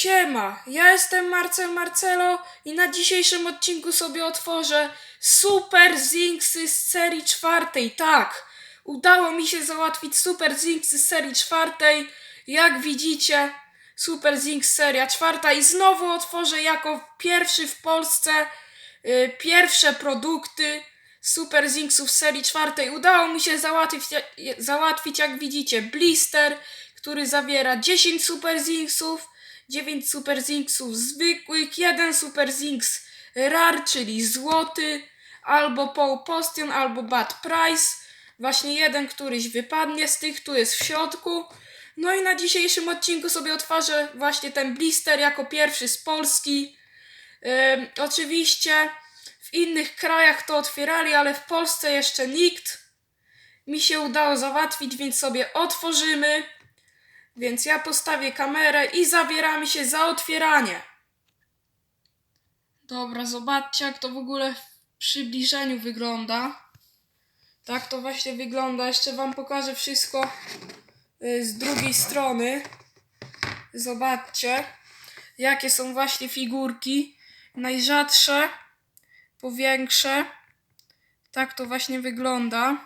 Siema, ja jestem Marcel Marcelo i na dzisiejszym odcinku sobie otworzę Super Zinksy z serii czwartej. Tak, udało mi się załatwić Super Zinksy z serii czwartej. Jak widzicie, Super Zinks seria czwarta i znowu otworzę jako pierwszy w Polsce y, pierwsze produkty Super Zinksów serii czwartej. Udało mi się załatwić, załatwić jak widzicie, blister, który zawiera 10 Super Zinksów, 9 Super Zinksów zwykłych, 1 Super Zinks Rar, czyli złoty, albo Paul Postion, albo Bad Price. Właśnie jeden któryś wypadnie z tych, tu jest w środku. No i na dzisiejszym odcinku sobie otworzę właśnie ten blister jako pierwszy z Polski. Oczywiście w innych krajach to otwierali, ale w Polsce jeszcze nikt. Mi się udało załatwić, więc sobie otworzymy. Więc ja postawię kamerę i zabieramy się za otwieranie. Dobra, zobaczcie jak to w ogóle w przybliżeniu wygląda. Tak to właśnie wygląda. Jeszcze wam pokażę wszystko y, z drugiej strony. Zobaczcie, jakie są właśnie figurki. Najrzadsze, powiększe. Tak to właśnie wygląda.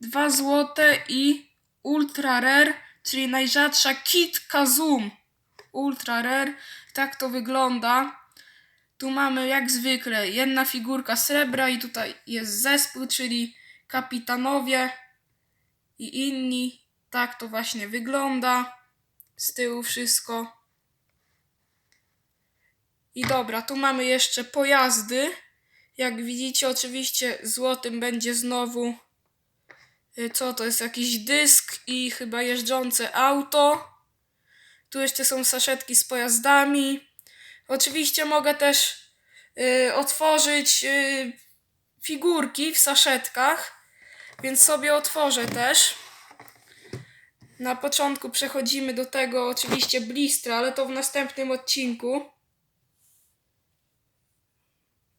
Dwa złote i ultra rare, czyli najrzadsza Kit Kazum. Ultra rare, tak to wygląda. Tu mamy jak zwykle jedna figurka srebra i tutaj jest zespół, czyli kapitanowie i inni. Tak to właśnie wygląda. Z tyłu wszystko. I dobra, tu mamy jeszcze pojazdy. Jak widzicie, oczywiście złotym będzie znowu co to jest jakiś dysk i chyba jeżdżące auto. Tu jeszcze są saszetki z pojazdami. Oczywiście mogę też y, otworzyć y, figurki w saszetkach, więc sobie otworzę też. Na początku przechodzimy do tego oczywiście blistra, ale to w następnym odcinku.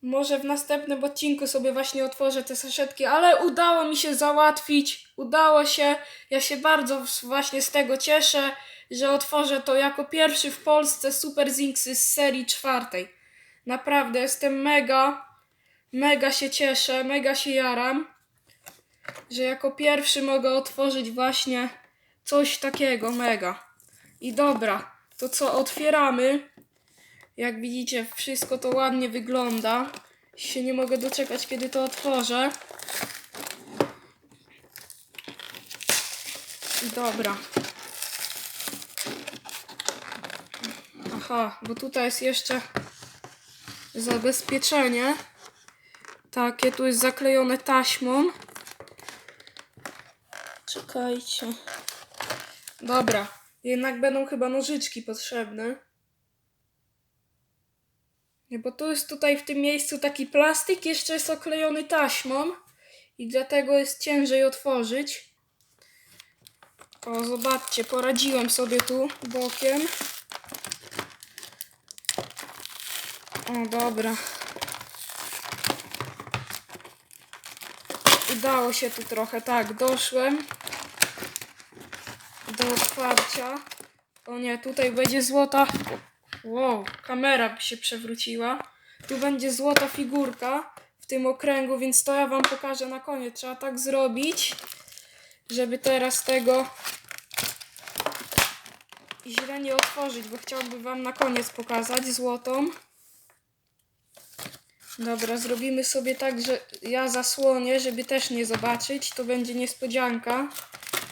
Może w następnym odcinku sobie właśnie otworzę te saszetki, ale udało mi się załatwić. Udało się. Ja się bardzo właśnie z tego cieszę, że otworzę to jako pierwszy w Polsce Super Zinksy z serii czwartej. Naprawdę jestem mega, mega się cieszę, mega się jaram, że jako pierwszy mogę otworzyć właśnie coś takiego mega. I dobra, to co otwieramy? Jak widzicie, wszystko to ładnie wygląda. Się nie mogę doczekać, kiedy to otworzę. Dobra. Aha, bo tutaj jest jeszcze zabezpieczenie. Takie, tu jest zaklejone taśmą. Czekajcie. Dobra, jednak będą chyba nożyczki potrzebne. Bo tu jest tutaj w tym miejscu taki plastik, jeszcze jest oklejony taśmą i dlatego jest ciężej otworzyć. O, zobaczcie, poradziłem sobie tu bokiem. O, dobra. Udało się tu trochę, tak, doszłem do otwarcia. O nie, tutaj będzie złota. Wow, kamera by się przewróciła. Tu będzie złota figurka w tym okręgu, więc to ja wam pokażę na koniec. Trzeba tak zrobić, żeby teraz tego źle nie otworzyć, bo chciałbym wam na koniec pokazać złotą. Dobra, zrobimy sobie tak, że ja zasłonię, żeby też nie zobaczyć. To będzie niespodzianka,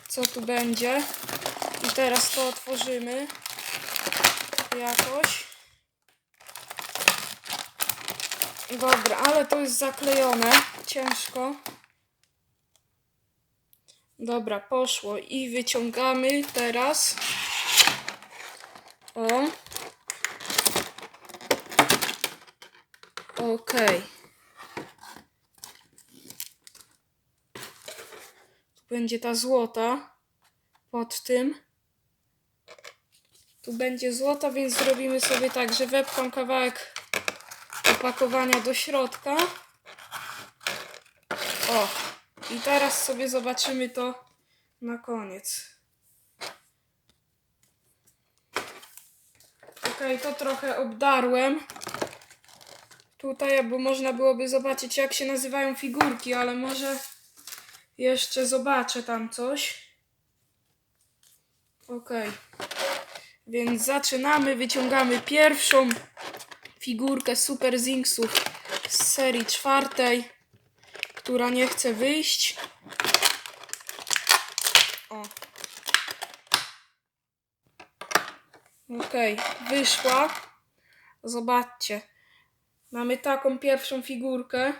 co tu będzie. I teraz to otworzymy jakoś. Dobra, ale to jest zaklejone. Ciężko. Dobra, poszło. I wyciągamy teraz. O. Okej. Tu będzie ta złota pod tym. Tu będzie złota, więc zrobimy sobie tak, że wepcham kawałek opakowania do środka. O, i teraz sobie zobaczymy to na koniec. Okej, to trochę obdarłem. Tutaj, bo można byłoby zobaczyć, jak się nazywają figurki, ale może jeszcze zobaczę tam coś. Okej. Więc zaczynamy. Wyciągamy pierwszą figurkę Super Zinksów z serii czwartej, która nie chce wyjść. O. Okej, wyszła. Zobaczcie. Mamy taką pierwszą figurkę.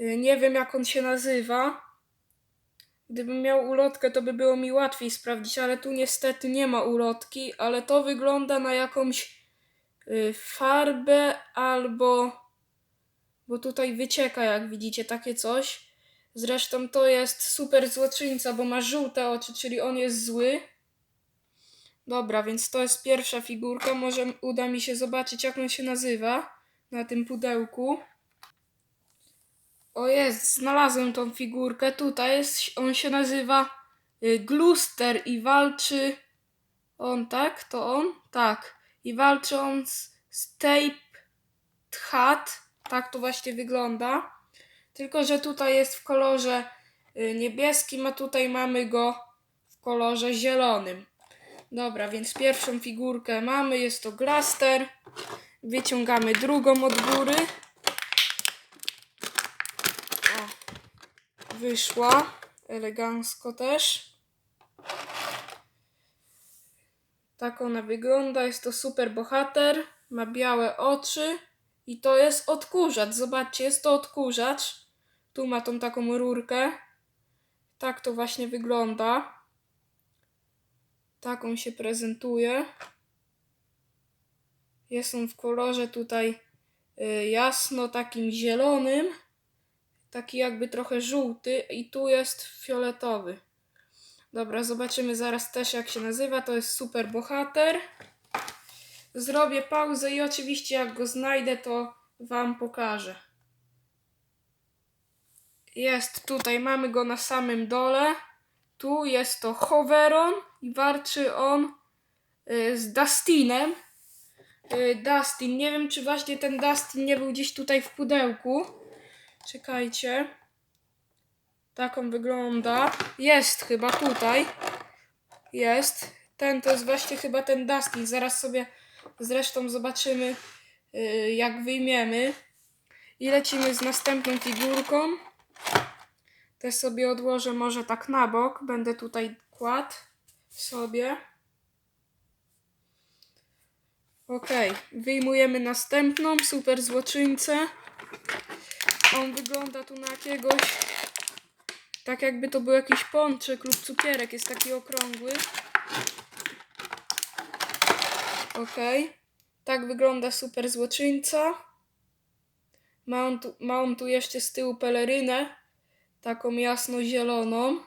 Y, Nie wiem jak on się nazywa. Gdybym miał ulotkę, to by było mi łatwiej sprawdzić, ale tu niestety nie ma ulotki, ale to wygląda na jakąś y, farbę albo. Bo tutaj wycieka, jak widzicie, takie coś. Zresztą to jest super złoczyńca, bo ma żółte oczy, czyli on jest zły. Dobra, więc to jest pierwsza figurka. Może uda mi się zobaczyć, jak on się nazywa na tym pudełku. O jest, znalazłem tą figurkę. Tutaj jest, on się nazywa y, Gluster i walczy on, tak? To on? Tak. I walczy on z, z Tape Hat. Tak to właśnie wygląda. Tylko, że tutaj jest w kolorze y, niebieskim, a tutaj mamy go w kolorze zielonym. Dobra, więc pierwszą figurkę mamy, jest to Glaster. Wyciągamy drugą od góry. Wyszła elegancko też. Tak ona wygląda, jest to super bohater, ma białe oczy i to jest odkurzacz. Zobaczcie, jest to odkurzacz. Tu ma tą taką rurkę. Tak to właśnie wygląda. Tak on się prezentuje. Jest on w kolorze tutaj y, jasno takim zielonym. Taki jakby trochę żółty i tu jest fioletowy. Dobra, zobaczymy zaraz też jak się nazywa. To jest super bohater. Zrobię pauzę i oczywiście jak go znajdę to wam pokażę. Jest tutaj, mamy go na samym dole. Tu jest to Hoveron i walczy on y, z Dustinem. Y, Dustin, nie wiem czy właśnie ten Dustin nie był gdzieś tutaj w pudełku. Czekajcie. Tak on wygląda. Jest chyba tutaj. Jest. Ten to jest właśnie chyba ten Dustin. Zaraz sobie zresztą zobaczymy y, jak wyjmiemy. I lecimy z następną figurką. Te sobie odłożę może tak na bok. Będę tutaj kładł sobie. Ok, wyjmujemy następną super złoczyńcę. On wygląda tu na jakiegoś. Tak jakby to był jakiś pączek lub cukierek. Jest taki okrągły. Ok. Tak wygląda super złoczyńca. Ma on, tu, ma on tu jeszcze z tyłu pelerynę taką jasno-zieloną.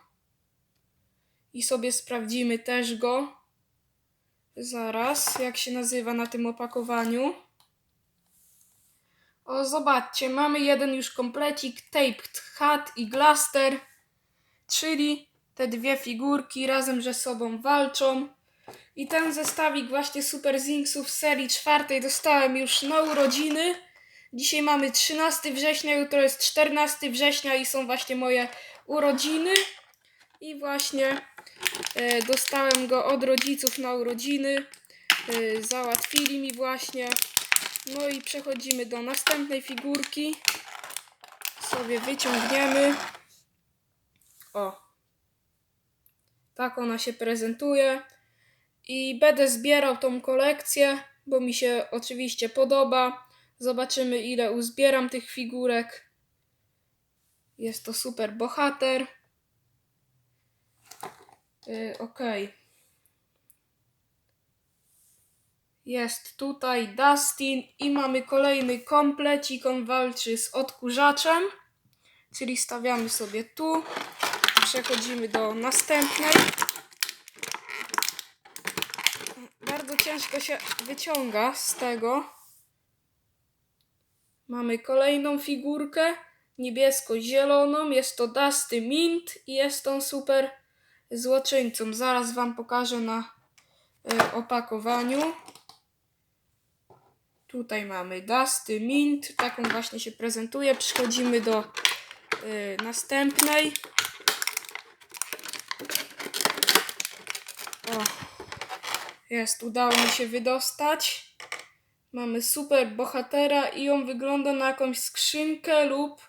I sobie sprawdzimy też go. Zaraz, jak się nazywa na tym opakowaniu. O, zobaczcie, mamy jeden już komplecik, Taped Hat i Glaster, czyli te dwie figurki razem ze sobą walczą. I ten zestawik właśnie Super Zinksów serii czwartej dostałem już na urodziny. Dzisiaj mamy 13 września, jutro jest 14 września i są właśnie moje urodziny. I właśnie e, dostałem go od rodziców na urodziny. E, załatwili mi właśnie. No i przechodzimy do następnej figurki. Sobie wyciągniemy. O. Tak ona się prezentuje. I będę zbierał tą kolekcję, bo mi się oczywiście podoba. Zobaczymy, ile uzbieram tych figurek. Jest to super bohater. Yy, Okej. Jest tutaj Dustin i mamy kolejny komplecik. On walczy z odkurzaczem. Czyli stawiamy sobie tu. Przechodzimy do następnej. Bardzo ciężko się wyciąga z tego. Mamy kolejną figurkę niebiesko-zieloną. Jest to Dusty Mint i jest on super złoczyńcą. Zaraz Wam pokażę na y, opakowaniu. Tutaj mamy Dusty Mint, taką właśnie się prezentuje. Przechodzimy do y, następnej. O, jest, udało mi się wydostać. Mamy super bohatera i on wygląda na jakąś skrzynkę lub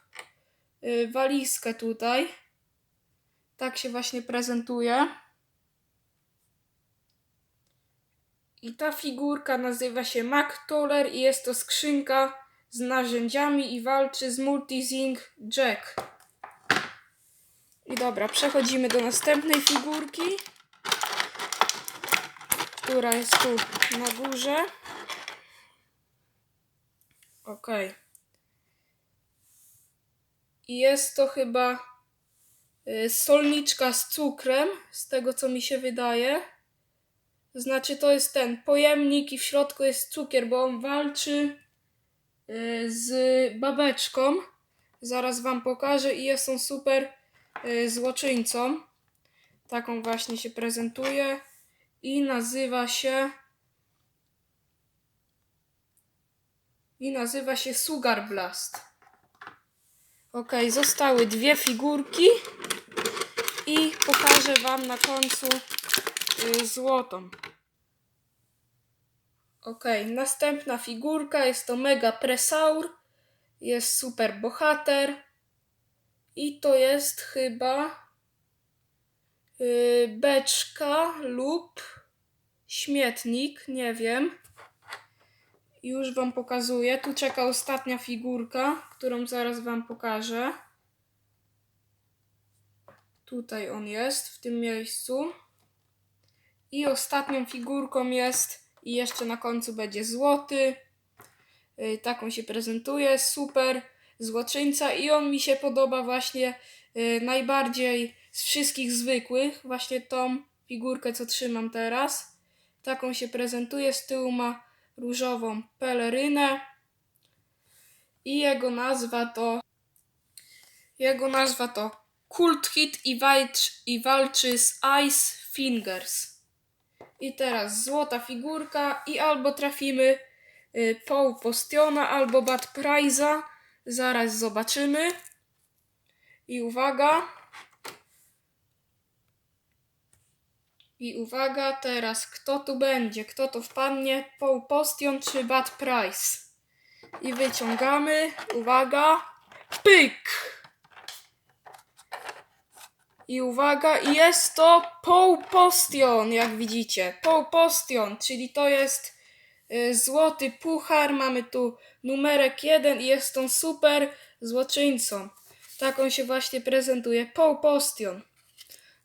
y, walizkę tutaj. Tak się właśnie prezentuje. I ta figurka nazywa się MacToller i jest to skrzynka z narzędziami i walczy z Multisync Jack. I dobra, przechodzimy do następnej figurki, która jest tu na górze. Okej. I jest to chyba y, solniczka z cukrem, z tego co mi się wydaje. Znaczy to jest ten pojemnik i w środku jest cukier, bo on walczy y, z babeczką. Zaraz wam pokażę i jest on super y, złoczyńcą. Taką właśnie się prezentuje i nazywa się i nazywa się Sugar Blast. Ok, zostały dwie figurki i pokażę wam na końcu y, złotą. Ok, następna figurka jest to Mega Presaur. Jest super bohater. I to jest chyba y, beczka lub śmietnik, nie wiem. Już wam pokazuję. Tu czeka ostatnia figurka, którą zaraz wam pokażę. Tutaj on jest, w tym miejscu. I ostatnią figurką jest, i jeszcze na końcu będzie złoty. Y, Taką się prezentuje, super złoczyńca i on mi się podoba właśnie y, najbardziej z wszystkich zwykłych. Właśnie tą figurkę, co trzymam teraz. Taką się prezentuje, z tyłu ma różową pelerynę. I jego nazwa to jego nazwa to Kult Hit i, walcz, i walczy z Ice Fingers. I teraz złota figurka i albo trafimy y, Paul Postiona albo Bad Prize'a. Zaraz zobaczymy. I uwaga. I uwaga, teraz kto tu będzie? Kto tu wpadnie? Paul Postion czy Bad Price? I wyciągamy. Uwaga. Pyk! I uwaga, i jest to Paul Postion, jak widzicie. Paul Postion, czyli to jest y, złoty puchar. Mamy tu numerek jeden i jest on super złoczyńcą. Taką się właśnie prezentuje. Paul Postion.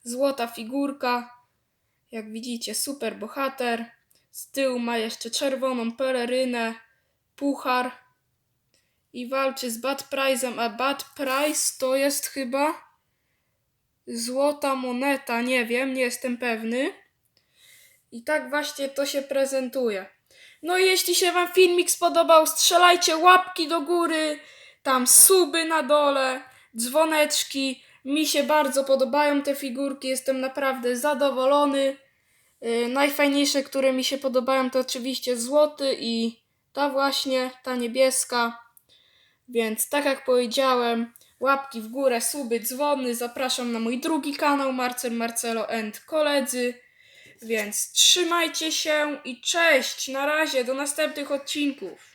Złota figurka. Jak widzicie, super bohater. Z tyłu ma jeszcze czerwoną pelerynę, puchar. I walczy z Bad Price'em, a Bad Price to jest chyba złota moneta, nie wiem, nie jestem pewny. I tak właśnie to się prezentuje. No i jeśli się Wam filmik spodobał, strzelajcie łapki do góry, tam suby na dole, dzwoneczki. Mi się bardzo podobają te figurki, jestem naprawdę zadowolony. Yy, najfajniejsze, które mi się podobają, to oczywiście złoty i ta właśnie, ta niebieska. Więc tak jak powiedziałem, łapki w górę, suby, dzwony. Zapraszam na mój drugi kanał Marcel Marcelo and koledzy. Więc trzymajcie się i cześć! Na razie, do następnych odcinków.